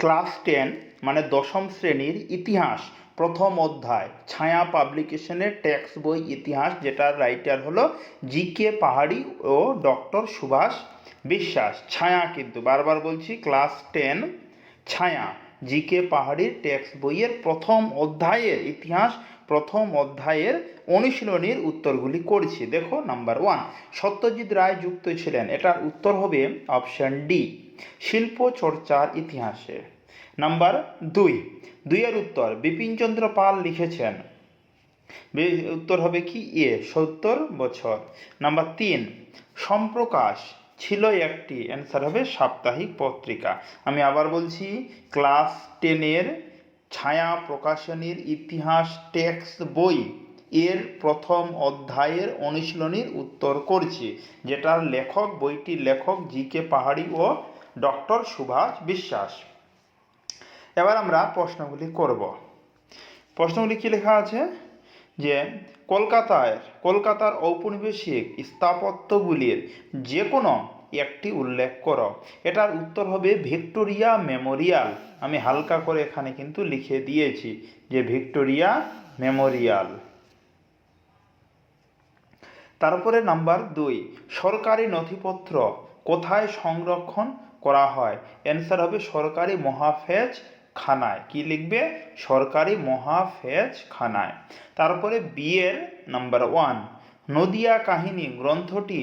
Class ten মানে দশম শ্রেণির ইতিহাস, প্রথম অধ্যায়, ছায়া পাবলিকেশনের টেক্সট বই ইতিহাস, যেটার রাইটার হলো জি কে পাহাড়ি ও ডক্টর সুভাষ বিশ্বাস। ছায়া কিন্তু, বারবার বলছি, ক্লাস টেন, ছায়া। জি কে পাহাড়ির টেক্সট বইয়ের প্রথম অধ্যায়ের ইতিহাস, প্রথম অধ্যায়ের অনুশীলনীর উত্তরগুলি করছি। দেখো নাম্বার ওয়ান সত্যজিৎ রায় যুক্ত ছিলেন। এটার উত্তর হবে অপশন ডি শিল্প চর্চার ইতিহাসে। নাম্বার দুই, দুইয়ের উত্তর বিপিনচন্দ্র পাল লিখেছেন। উত্তর হবে কি? এ, সত্তর বছর। নাম্বার তিন, সম্প্রকাশ ছিল একটি অ্যান্সার হবে সাপ্তাহিক পত্রিকা। আমি আবার বলছি, ক্লাস টেনের ছায়া প্রকাশনীর ইতিহাস টেক্সট বই এর প্রথম অধ্যায়ের অনুশীলনীর উত্তর করছি, যেটার লেখক, বইটির লেখক জি কে পাহাড়ি ও ডক্টর সুভাষ বিশ্বাস। এবার আমরা প্রশ্নগুলি করব। প্রশ্নগুলি কি লেখা আছে? যে কলকাতায়, কলকাতার ঔপনিবেশিক স্থাপত্যগুলির যে কোনো একটি উল্লেখ করো। এটার উত্তর হবে ভিক্টোরিয়া মেমোরিয়াল। আমি হালকা করে এখানে কিন্তু লিখে দিয়েছি যে ভিক্টোরিয়া মেমোরিয়াল। তারপরে নাম্বার দুই, সরকারি নথিপত্র কোথায় সংরক্ষণ করা হয়? অ্যান্সার হবে সরকারি মহাফেজ খানায়। কি লিখবে? সরকারি মহাফেজ খানায় তারপরে বিয়ের নাম্বার ওয়ান নদিয়া কাহিনী গ্রন্থটি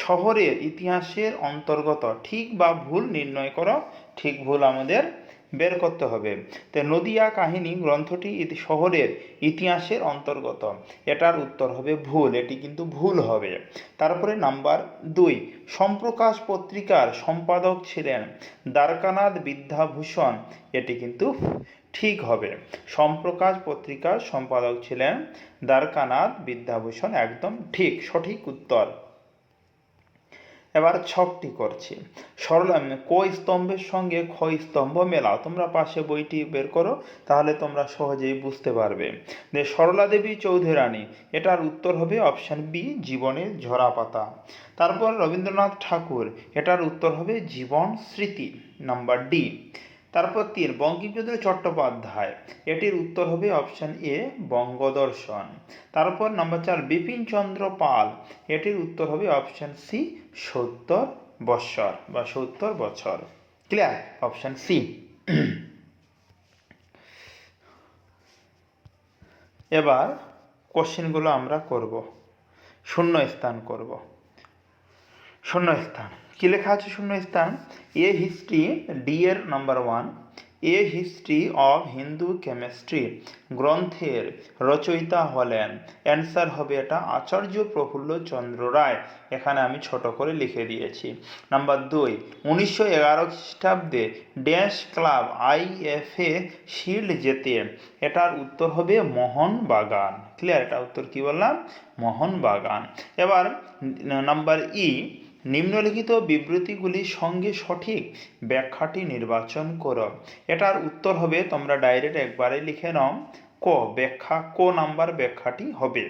শহরের ইতিহাসের অন্তর্গত। ঠিক বা ভুল নির্ণয় করো। ঠিক ভুল আমাদের বের করতে হবে। তো নদিয়া কাহিনী গ্রন্থটি শহরের ইতিহাসের অন্তর্গত। এটার উত্তর হবে ভুল, এটি কিন্তু ভুল হবে। তারপরে নাম্বার দুই, সম্প্রকাশ পত্রিকার সম্পাদক ছিলেন দ্বারকানাথ বিদ্যাভূষণ। এটি কিন্তু ঠিক হবে। সম্প্রকাশ পত্রিকার সম্পাদক ছিলেন দ্বারকানাথ বিদ্যাভূষণ, একদম ঠিক, সঠিক উত্তর। এবার ছকটি করছি। সরল ক স্তম্ভের সঙ্গে খ স্তম্ভ মেলাও। তোমরা পাশে বইটি বের করো, তাহলে তোমরা সহজেই বুঝতে পারবে। যে সরলা দেবী চৌধুরানী, এটার উত্তর হবে অপশন বি, জীবনের ঝরা পাতা তারপর রবীন্দ্রনাথ ঠাকুর, এটার উত্তর হবে জীবন স্মৃতি, নাম্বার ডি। তারপর তিন বঙ্কিমচন্দ্র চট্টোপাধ্যায়, এটির উত্তর হবে অপশন এ, বঙ্গদর্শন। তারপর নাম্বার চার বিপিন চন্দ্র পাল, এটির উত্তর হবে অপশন সি সত্তর বৎসর বা সত্তর বছর। ক্লিয়ার অপশান সি এবার কোশ্চেনগুলো আমরা করব। শূন্য স্থান করব। শূন্য স্থান। কি লেখা আছে শূন্য স্থান? এ হিস্ট্রি ডি এর number one a history of Hindu chemistry গ্রন্থের রচয়িতা হলেন। অ্যান্সার হবে এটা আচার্য প্রফুল্ল চন্দ্র রায়। এখানে আমি ছোট করে লিখে দিয়েছি। নাম্বার দুই, উনিশশো এগারো খ্রিস্টাব্দে ড্যাশ ক্লাব আইএফএ শিল্ড জেতে। এটার উত্তর হবে মোহনবাগান। ক্লিয়ার এটা উত্তর কি বললাম? মোহনবাগান। এবার নাম্বার ই নিম্নলিখিত বিবৃতিগুলি সঙ্গে সঠিক ব্যাখ্যাটি নির্বাচন করো। এটার উত্তর হবে, তোমরা ডাইরেক্ট একবারে লিখে নাও, ক ব্যাখ্যা, ক নাম্বার ব্যাখ্যাটি হবে।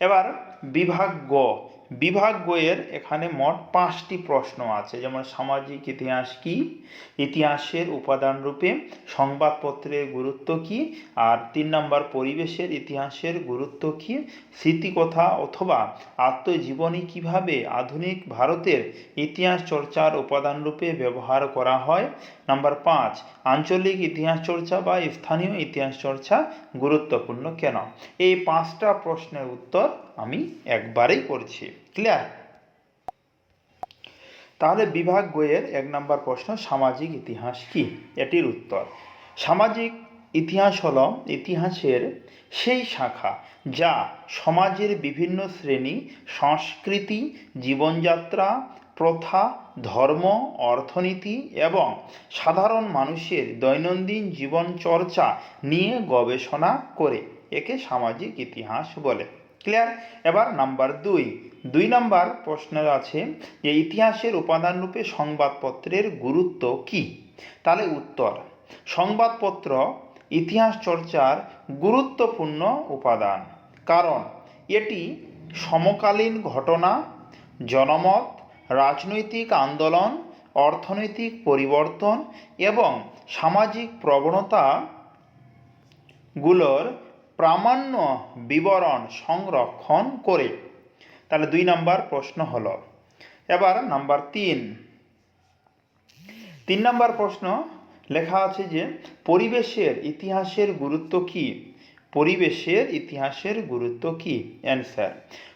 এবার বিভাগ গ বিভাগ বইয়ের এখানে মোট পাঁচটি প্রশ্ন আছে। যেমন সামাজিক ইতিহাস কি? ইতিহাসের উপাদান রূপে সংবাদপত্রের গুরুত্ব কি? আর তিন নম্বর, পরিবেশের ইতিহাসের গুরুত্ব কি? স্মৃতিকথা অথবা আত্মজীবনী কীভাবে আধুনিক ভারতের ইতিহাস চর্চার উপাদান রূপে ব্যবহার করা হয়? নাম্বার পাঁচ, আঞ্চলিক ইতিহাস চর্চা বা স্থানীয় ইতিহাস চর্চা গুরুত্বপূর্ণ কেন? এই পাঁচটা প্রশ্নের উত্তর আমি একবারেই করছি। ক্লিয়ার তাহলে বিভাগ বইয়ের এক নম্বর প্রশ্ন, সামাজিক ইতিহাস কি? এটির উত্তর। সামাজিক ইতিহাস হল ইতিহাসের সেই শাখা যা সমাজের বিভিন্ন শ্রেণি, সংস্কৃতি, জীবনযাত্রা প্রথা, ধর্ম, অর্থনীতি এবং সাধারণ মানুষের দৈনন্দিন জীবন চর্চা নিয়ে গবেষণা করে একে সামাজিক ইতিহাস বলে। ক্লিয়ার? এবার নাম্বার দুই। দুই নাম্বার প্রশ্ন আছে যে ইতিহাসের উপাদান রূপে সংবাদপত্রের গুরুত্ব কি? তাহলে উত্তর, সংবাদপত্র ইতিহাস চর্চার গুরুত্বপূর্ণ উপাদান। কারণ এটি সমকালীন ঘটনা, জনমত রাজনৈতিক আন্দোলন, অর্থনৈতিক পরিবর্তন এবং সামাজিক প্রবণতাগুলোর প্রামাণ্য বিবরণ সংরক্ষণ করে। তাহলে দুই নাম্বার প্রশ্ন হলো। এবার নাম্বার তিন। তিন নাম্বার প্রশ্ন লেখা আছে যে, পরিবেশের ইতিহাসের গুরুত্ব কি? পরিবেশের ইতিহাসের গুরুত্ব কি? অ্যান্সার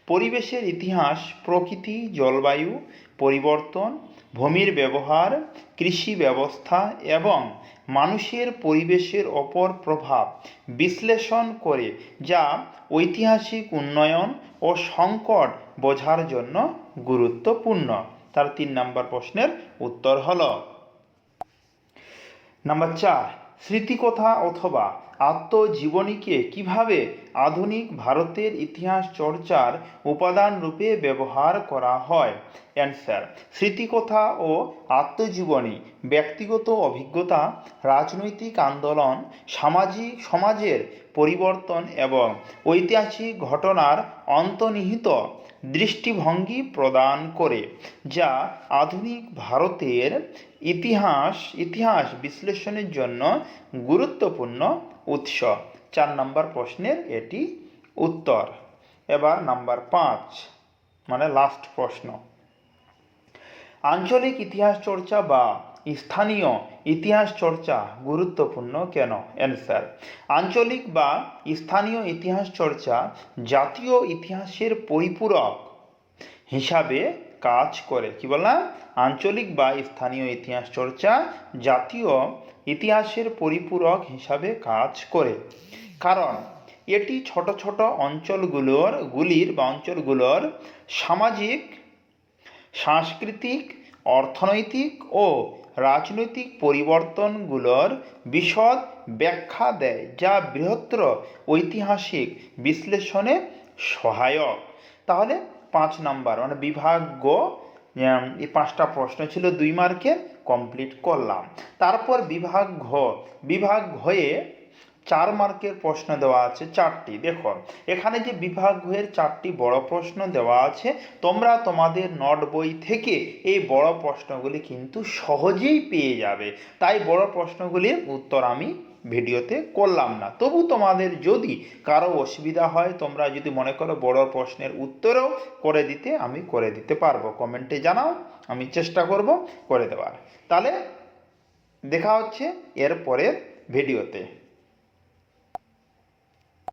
পরিবেশের ইতিহাস, প্রকৃতি, জলবায়ু, পরিবর্তন, ভূমির ব্যবহার, কৃষি ব্যবস্থা এবং মানুষের পরিবেশের ওপর প্রভাব বিশ্লেষণ করে যা ঐতিহাসিক উন্নয়ন ও সংকট বোঝার জন্য গুরুত্বপূর্ণ। তার তিন নম্বর প্রশ্নের উত্তর হল, নাম্বার চার, স্মৃতিকথা অথবা আত্মজীবনীকে কীভাবে আধুনিক ভারতের ইতিহাস চর্চার উপাদান রূপে ব্যবহার করা হয়। অ্যান্সার স্মৃতিকথা ও আত্মজীবনী, ব্যক্তিগত অভিজ্ঞতা, রাজনৈতিক আন্দোলন সামাজিক সমাজের পরিবর্তন এবং ঐতিহাসিক ঘটনার অন্তর্নিহিত দৃষ্টিভঙ্গি প্রদান করে, যা আধুনিক ভারতের ইতিহাস ইতিহাস বিশ্লেষণের জন্য গুরুত্বপূর্ণ উৎস। চার নম্বর প্রশ্নের এটি উত্তর। এবার নাম্বার পাঁচ মানে লাস্ট প্রশ্ন। আঞ্চলিক ইতিহাস চর্চা বা স্থানীয় ইতিহাস চর্চা গুরুত্বপূর্ণ কেন? অ্যান্সার আঞ্চলিক বা স্থানীয় ইতিহাস চর্চা জাতীয় ইতিহাসের পরিপূরক হিসাবে কাজ করে। কি বললাম আঞ্চলিক বা স্থানীয় ইতিহাস চর্চা জাতীয় ইতিহাসের পরিপূরক হিসাবে কাজ করে। কারণ, এটি ছোট ছোট অঞ্চলগুলোর, গুলির বা অঞ্চলগুলোর সামাজিক, সাংস্কৃতিক, অর্থনৈতিক ও রাজনৈতিক পরিবর্তনগুলোর বিশদ ব্যাখ্যা দেয়, যা বৃহত্তর ঐতিহাসিক বিশ্লেষণে সহায়ক। তাহলে পাঁচ নাম্বার মানে বিভাগ্য উম, এই পাঁচটা প্রশ্ন ছিল দুই মার্কের কমপ্লিট করলাম। তারপর বিভাগ ঘ বিভাগ ঘয়ে চার মার্কের প্রশ্ন দেওয়া আছে চারটি। দেখো এখানে যে বিভাগ ঘয়ের চারটি বড় প্রশ্ন দেওয়া আছে তোমরা তোমাদের নোট বই থেকে এই বড় প্রশ্নগুলি কিন্তু সহজেই পেয়ে যাবে। তাই বড় প্রশ্নগুলির উত্তর আমি ভিডিওতে করলাম না। তবু তোমাদের যদি কারও অসুবিধা হয়, তোমরা যদি মনে করো বড় প্রশ্নের উত্তরও করে দিতে, আমি করে দিতে পারব। কমেন্টে জানাও, আমি চেষ্টা করব করে দেওয়ার। তাহলে দেখা হচ্ছে এর পরের ভিডিওতে।